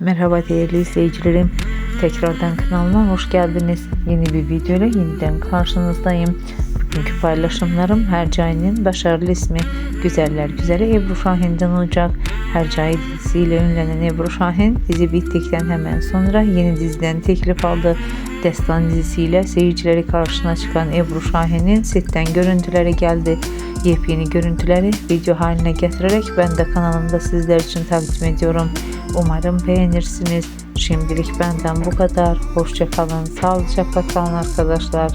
Merhaba değerli izleyicilerim. Tekrardan kanalıma hoş geldiniz. Yeni bir video ile yeniden karşınızdayım. Bugünkü paylaşımlarım Hercai'nin başarılı ismi Güzeller Güzeli Ebru Şahin'den olacak. Hercai dizisiyle ünlenen Ebru Şahin dizi bittikten hemen sonra yeni diziden teklif aldı. Destan dizisiyle seyircileri karşısına çıkan Ebru Şahin'in setten görüntüleri geldi. Yepyeni görüntüleri video haline getirerek ben de kanalımda sizler için takdim ediyorum. Umarım beğenirsiniz. Şimdilik benden bu kadar. Hoşça kalın, sağlıcakla kalın arkadaşlar.